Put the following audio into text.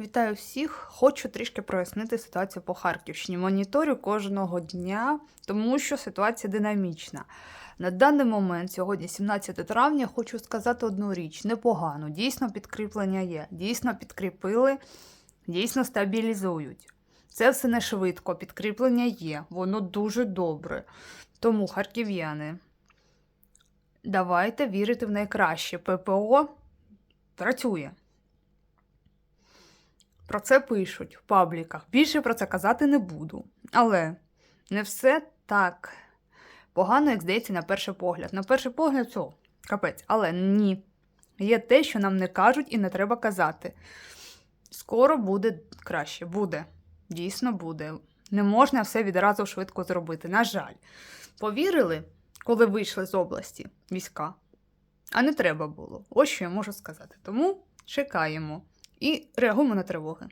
Вітаю всіх! Хочу трішки прояснити ситуацію по Харківщині. Моніторю кожного дня, тому що ситуація динамічна. На даний момент, сьогодні, 17 травня, хочу сказати одну річ: непогано. Дійсно, підкріплення є. Дійсно підкріпили, дійсно стабілізують. Це все не швидко, підкріплення є, воно дуже добре. Тому, харків'яни, давайте вірити в найкраще. ППО працює. Про це пишуть в пабліках. Більше про це казати не буду. Але не все так погано, як здається, на перший погляд. На перший погляд, все, капець. Але ні. Є те, що нам не кажуть і не треба казати. Скоро буде краще. Буде. Дійсно буде. Не можна все відразу швидко зробити. На жаль. Повірили, коли вийшли з області війська. А не треба було. Ось що я можу сказати. Тому чекаємо і реагуємо на тривоги.